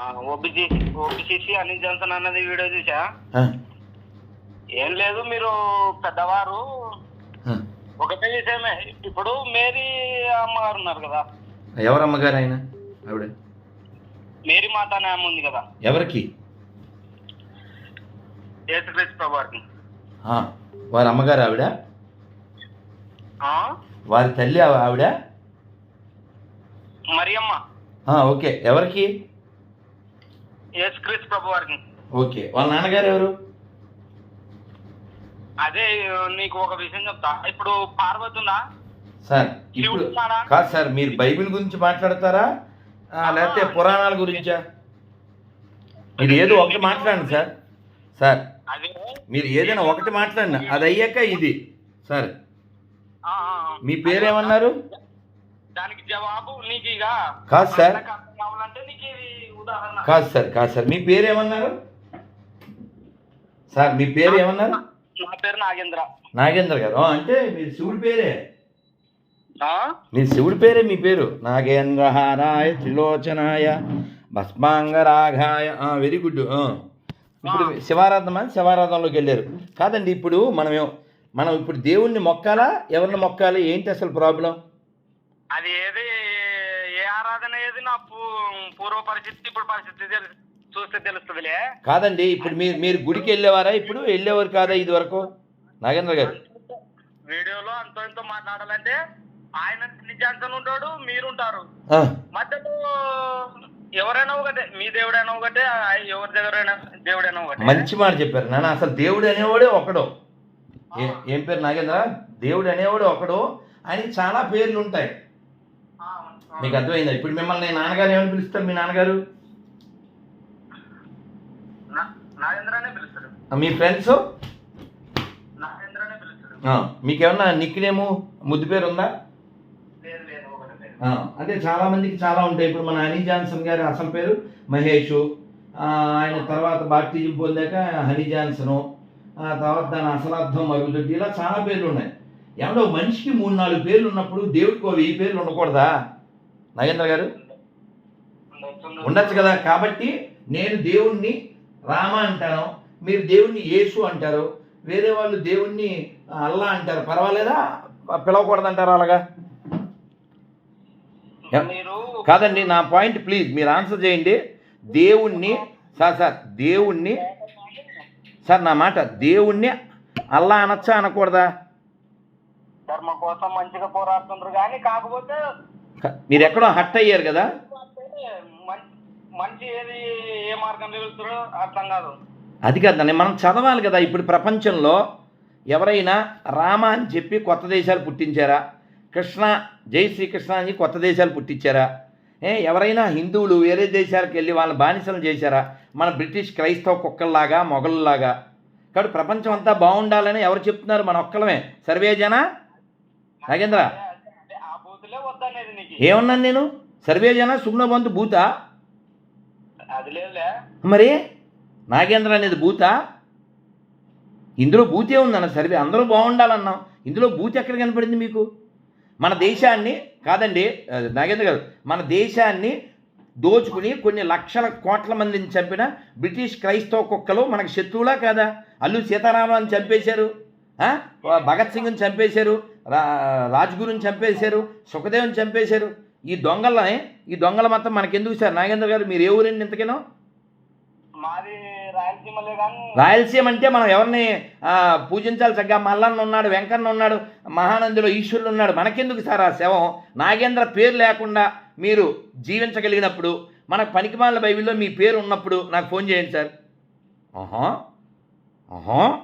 OBC OBCC Anil Johnson అన్నది video చూసా? ఏం లేదు మీరు పెద్దవారు. ఒకటే విషయమే ఇప్పుడు మేరీ అమ్మగారు ఉన్నారు కదా. ఎవరు అమ్మగారు ఆయన ఆవిడ? మేరీ మాత అనే ఆమె ఉంది కదా. ఎవరికి? యేసుక్రీస్తు వారి అమ్మగారు ఆవిడ? ఆ? వారి తల్లి ఆవిడ? మరియమ్మ. ఓకే. ఎవరికి? యేసుక్రీస్తు ప్రభు వారికి. ఓకే. వాళ్ళ నాన్నగారు ఎవరు? అదే నీకు ఒక విషయం చెప్తా. ఇప్పుడు పార్వతి ఉందా? సార్ ఇప్పుడు? కాదు సార్ మీరు బైబిల్ గురించి మాట్లాడతారా? లేకపోతే పురాణాల గురించా? మీరు ఏదో ఒకటి మాట్లాడండి సార్. సార్ అదే. మీరు ఏదైనా ఒకటి మాట్లాడినా అది అయ్యాక ఇది. సార్. మీ పేరేమన్నారు? దానికి జవాబు నీకు కాదు సార్. మనకు అర్థం కావాలంటే నీకు ఇది ఉదాహరణ కాదు సార్ కాదు సార్. మీ పేరేమన్నారు సార్ మీ పేరు ఏమన్నారు? నా పేరు నాగేంద్ర. నాగేంద్ర గారు. అంటే మీరు శివుడి పేరే? మీ శివుడి పేరే మీ పేరు? నాగేంద్రహారాయ త్రిలోచనాయ భస్మాంగరాఘాయ. వెరీ గుడ్ ఇప్పుడు శివారాధన శివారాధనలోకి వెళ్ళారు. కాదండి ఇప్పుడు మనం మనం ఇప్పుడు దేవుణ్ణి మొక్కాలా? ఎవరిని మొక్కాలి? ఏంటి అసలు ప్రాబ్లం? అది ఏది ఏది నా పూర్వ పరిస్థితి ఇప్పుడు పరిస్థితి చూస్తే తెలుస్తుందిలే. కాదండి ఇప్పుడు మీరు మీరు గుడికి వెళ్ళేవారా ఇప్పుడు? వెళ్ళేవారు కాదా ఇది వరకు? నాగేంద్ర గారు. వీడియోలో అంతో ఇంతో మాట్లాడాలంటే ఆయన నిజాంతం ఉంటాడు మీరుంటారు. మధ్యలో ఎవరైనా ఒకటే మీ దేవుడైనా ఒకటే ఎవరి దగ్గరైనా దేవుడైనా ఒకటే. మంచి మాట చెప్పారు. నాన్న అసలు దేవుడు అనేవాడే ఒకడు. ఏ- పేరు నాగేంద్ర? దేవుడు అనేవాడు ఒకడు. ఆయనకి చాలా పేర్లు ఉంటాయి. మీకు అర్థమైందా? ఇప్పుడు మిమ్మల్ని నాన్నగారు ఏమని పిలుస్తారు మీ నాన్నగారు? మీ ఫ్రెండ్స్ మీకేమన్నా నిక్నేము ముద్దు పేరు ఉందా? అంటే చాలా మందికి చాలా ఉంటాయి. ఇప్పుడు మన హనీ జాన్సన్ గారి అసలు పేరు మహేష్. ఆయన తర్వాత బాప్టిజం పొందాక హనీ జాన్సను. ఆ తర్వాత దాని అసలర్థం మరుగుదొడ్డి ఇలా చాలా పేర్లు ఉన్నాయి. ఏమన్నా మనిషికి మూడు నాలుగు పేర్లు ఉన్నప్పుడు దేవుడికి వెయ్యి పేర్లు ఉండకూడదా? నాగేంద్ర గారు? ఉండొచ్చు. కదా. కాబట్టి నేను దేవుణ్ణి రామ అంటాను మీరు దేవుణ్ణి యేసు అంటారు వేరే వాళ్ళు దేవుణ్ణి అల్లా అంటారు. పర్వాలేదా? పిలవకూడదంటారా అలాగా? కాదండి నా పాయింట్ ప్లీజ్ మీరు ఆన్సర్ చేయండి. దేవుణ్ణి సార్ సార్ దేవుణ్ణి సార్ నా మాట దేవుణ్ణి అల్లా అనొచ్చా అనకూడదా? ధర్మం కోసం మంచిగా పోరాడుతుండ్రు కానీ కాకపోతే మీరు ఎక్కడో హట్ అయ్యారు కదా? మంచి ఏది ఏ మార్గంలో వెళ్తారో అర్థం కాదు. అది కాదండి మనం చదవాలి కదా ఇప్పుడు ప్రపంచంలో ఎవరైనా రామ అని చెప్పి కొత్త దేశాలు పుట్టించారా? కృష్ణ జై శ్రీకృష్ణ అని కొత్త దేశాలు పుట్టించారా? ఏ ఎవరైనా హిందువులు వేరే దేశాలకు వెళ్ళి వాళ్ళని బానిసలు చేశారా? మన బ్రిటిష్ క్రైస్తవ కుక్కల్లాగా మొగల్లాగా కాబట్టి ప్రపంచం అంతా బాగుండాలని ఎవరు చెప్తున్నారు మన ఒక్కలమే. సర్వే జన నాగేంద్ర ఏమన్నాను నేను? సర్వే జన సుగ్నబంధు భూతా? మరి? నాగేంద్ర అనేది భూత? ఇందులో భూతే ఉందన్న సర్వే. అందరూ బాగుండాలన్నాం. ఇందులో భూతి ఎక్కడ కనపడింది మీకు? మన దేశాన్ని కాదండి నాగేంద్ర గారు మన దేశాన్ని దోచుకుని కొన్ని లక్షల కోట్ల మందిని చంపిన బ్రిటిష్ క్రైస్తవ కుక్కలు మనకు శత్రువులా కాదా? అల్లు సీతారామని చంపేశారు? భగత్ సింగ్ని చంపేశారు రా రాజ్గురుని చంపేశారు సుఖదేవ్ని చంపేశారు. ఈ దొంగలని ఈ దొంగల మొత్తం మనకెందుకు సార్? నాగేంద్ర గారు మీరు ఏ ఊరండి ఇంతకేనో? రాయలసీమ అంటే మనం ఎవరిని పూజించాలి చక్కగా? మల్లన్న ఉన్నాడు వెంకన్న ఉన్నాడు మహానందిలో ఈశ్వరుడు ఉన్నాడు. మనకెందుకు సార్ ఆ శవం? నాగేంద్ర పేరు లేకుండా మీరు జీవించగలిగినప్పుడు మన పనికిమాల బైబిల్లో మీ పేరు ఉన్నప్పుడు నాకు ఫోన్ చేయండి సార్. ఆహా. ఆహా.